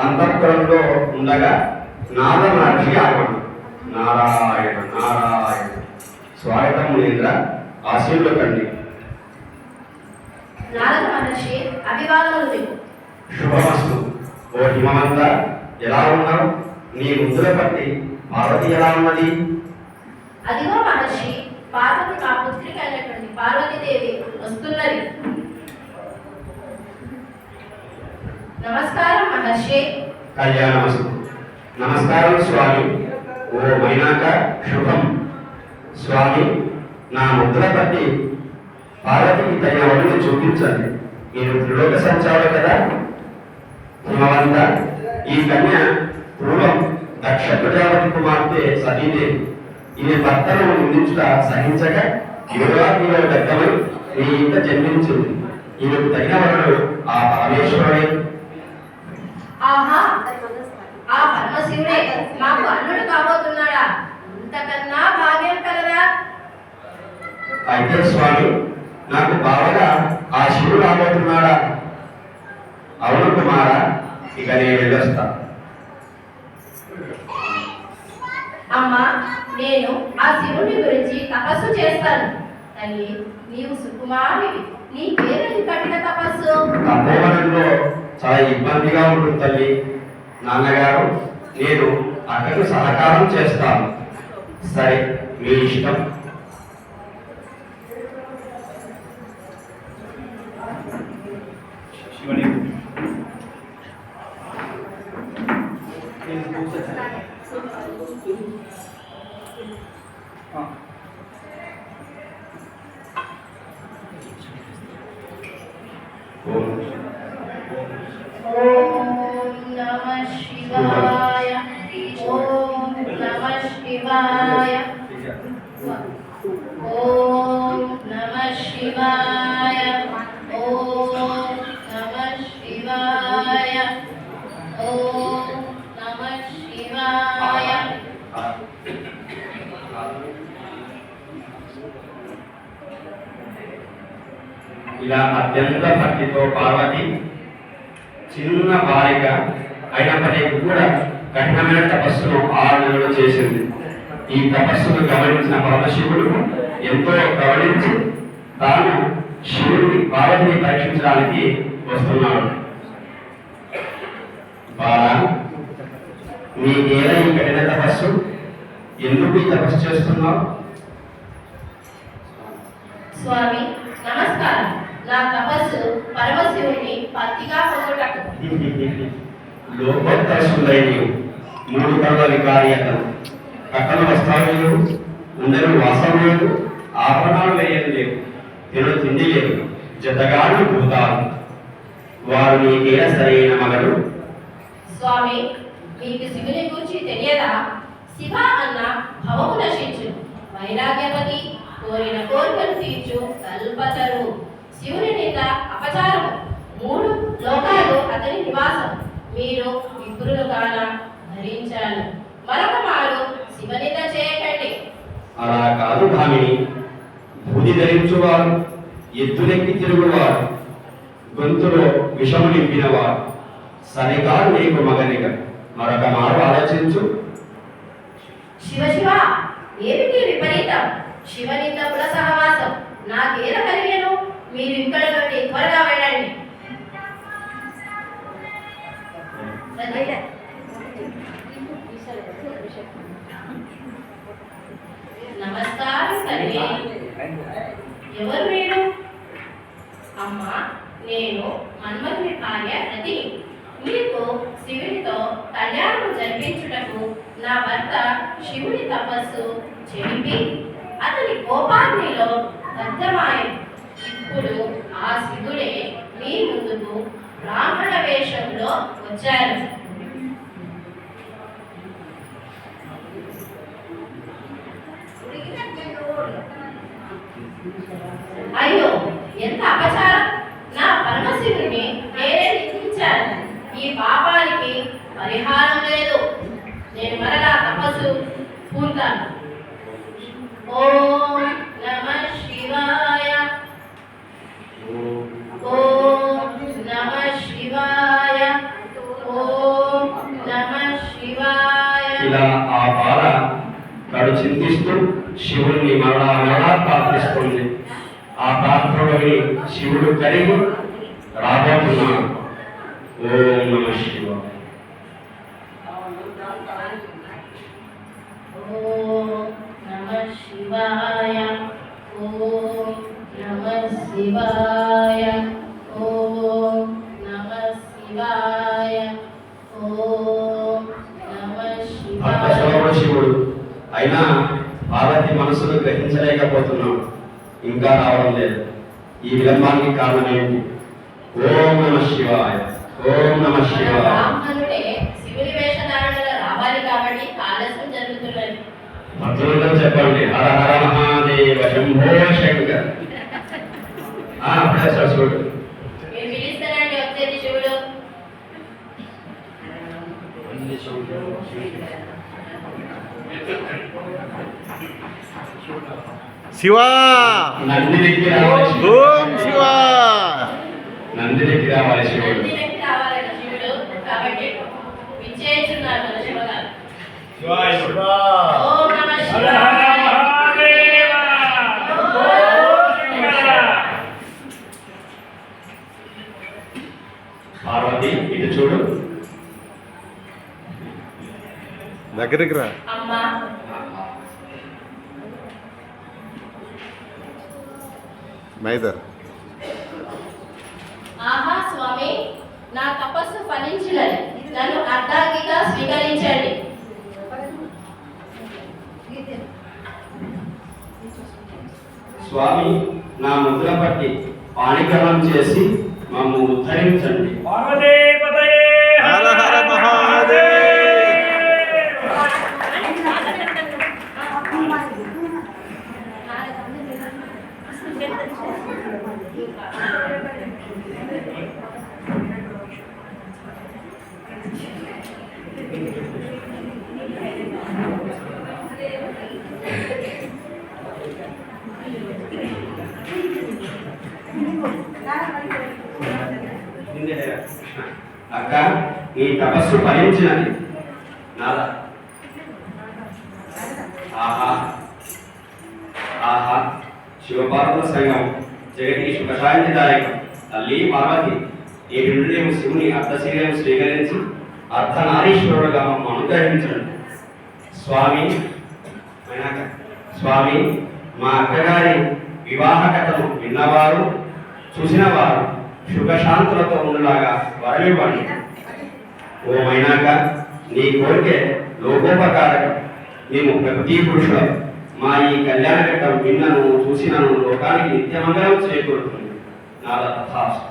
అంతఃపురంలో ఉండగా నాద మహర్షి ఆగమనం. నారాయణ నారాయణ. స్వాగతం మునీంద్ర ఆశీర్లు కండి. శుభమస్తు. ఓ హిమవంత ఎలా ఉన్నావు? నీ ముద్దుల పట్టి పార్వతి ఎలా ఉన్నది? అదిగో మహర్షి పార్వతి పుత్రిక అయినటువంటి పార్వతీదేవి వస్తున్నది. నమస్కారం మహర్షి. కళ్యాణమస్తు నమస్కారం స్వామి. ఓ మైనాక శుభం. స్వామి నా ముద్ర పట్టి పార్వతికి తగిన ఒడిని చూపించండి. నేను త్రిలోక సంచారు కదా హిమవంత. ఈ కన్య పూర్వం దక్ష ప్రజాపతి కుమార్తె సతీదేవి. ఈమె భర్తను నిందించుట సహించక యువరాత్రిలో దత్తమై నీ ఇంట జన్మించింది. ఈమెకు తగిన వరుడు ఆ పరమేశ్వరుడే. ఆహా. ఆ పరమశివుడే మాకు అన్నుడు కాబోతున్నాడా? ఇంతకన్నా భాగ్యం కలదా అయితే స్వామి నాకు బావగా ఆ శివుడు రాబోతున్నాడా అవును కుమార ఇక నేను వెళ్ళొస్తా. అమ్మా నేను ఆ శివుని గురించి తపస్సు చేస్తాను. తల్లి నీవు సుకుమారివి నీ పేరు కఠిన తపస్సు? తపోవనంలో చాలా ఇబ్బందిగా ఉంటుంది తల్లి. నాన్నగారు నేను అక్కకు సహకారం చేస్తాను. సరే మీ ఇష్టం. ఓం ఇలా అత్యంత భక్తితో పార్వతి చిన్న బాలిక అయినప్పటికీ కూడా కఠినమైన తపస్సును ఆరు నెలలు చేసింది. ఈ తపస్సును గమనించిన పరమశివుడు ఎంతో గమనించి తాను శివుడిని పార్వతిని పరీక్షించడానికి వస్తున్నాడు. బాలా నీకేలా ఈ కఠిన తపస్సు ఎందుకు ఈ తపస్సు చేస్తున్నావు? స్వామి నా తపస్సు పరమశివుని పత్తిగా పొందుటకు. లోకోత్తరసులైన మూడు కళ్ళ వికార్యతలు కట్టల వస్త్రాలు అందరూ వాసం లేదు ఆభరణాలు వేయడం లేవు. తినడు తిండి లేదు. జతగాడు భూతాలు. వారు నీకేల సరైన మగడు స్వామి మీకు శివుని గురించి తెలియదా? శివ అన్న భవము నశించు వైరాగ్యపతి కోరిన కోరికలు తీర్చు కల్పతరు శివుని నింద అపచారము. మూడు లోకాలు అతని నివాసం. మీరు విప్రులు కాన ధరించాలి. మరొక మారు శివనింద చేయకండి. అలా కాదు భామిని బూది ధరించువారు ఎద్దులెక్కి తిరుగువారు గొంతులో విషము నింపినవారు. సరిగాడు నీకు మగనిక మరొక మారు ఆలోచించు. శివ శివ ఏమిటి విపరీతం? శివనిందకుల సహవాసం. నాకేల కలిగేను? మీరు ఇక్కడ నుండి త్వరగా వెళ్ళండి. నమస్కారం తల్లి. ఎవరు మీరు? అమ్మా నేను మన్మథుని భార్య రతి. మీకు శివునితో కళ్యాణం జరిపించుటకు నా భర్త శివుని తపస్సు చెడిపి అతని కోపాగ్నిలో దగ్ధమాయం ఇప్పుడు ఆ సిద్ధుడే మీ ముందుకు బ్రాహ్మణ వేషంలో వచ్చారు. అయ్యో ఎంత అపచారం. నా పరమశివుని నేనే నిందించాను ఈ పాపానికి పరిహారం లేదు. నేను మరలా తపస్సు పూర్తాను. ఓ ఇలా ఆ బాల కడు చింతిస్తూ శివుణ్ణి మరలా మరలా ప్రార్థిస్తుంది. ఆ ప్రార్థనలోని శివుడు కరిగి రాబోతున్నాడు. ఓం నమ నమ శివాయ. ఓం నమ శివాయ. అయినా పార్వతి మనసును గ్రహించలేకపోతున్నాడు ఇంకా రావడం లేదు. ఈ విలంబానికి కారణం ఏంటి? ఓం నమ శివాయ. ఓం నమ శివాయ. భక్తులందరూ చెప్పండి. హర హర మహాదేవ శంభో శంకర్. ఆ, శివా. ఓం శివా! నందినికి రావాలి శివుడు. నందినికి రావాలట శివుడు. కాబట్టి విచ్చేస్తున్నారు మన శివగారు శివా ఓం నమ శివాయ. పార్వతి ఇటు చూడు. దగ్గరికి రా. అమ్మా మైదర్ ఆహా స్వామి నా తపస్సు ఫలించినది. నన్ను అర్ధాంగిగా స్వీకరించండి. స్వామి నా ముద్ర పట్టి పాణిగ్రహణం చేసి మమ్ము ఉద్ధరించండి. పార్వతీపతయే అక్క నీ తపస్సు ఫలించినది నాదా. ఆహా. ఆహా. శివపార్వత సంఘం జగతికి సుఖశాంతిదాయకం తల్లి పార్వతి నేటి నుండి మేము శివుని అర్ధశరీరం స్వీకరించి అర్ధనారీశ్వరుడుగా మమ్మల్ని అనుగ్రహించండి. స్వామి స్వామి మా అక్కగారి వివాహ కథను విన్నవారు చూసినవారు సుఖశాంతులతో ఉండలాగా వరమివ్వండి ఓ మైనాక నీ కోరికే లోకోపకారకం. మేము ప్రతి పురుషుల. మా ఈ కళ్యాణ ఘట్టం విన్నను చూసినను లోకానికి నిత్యమంగళం చేకూరుతుంది. నాద తథాస్తు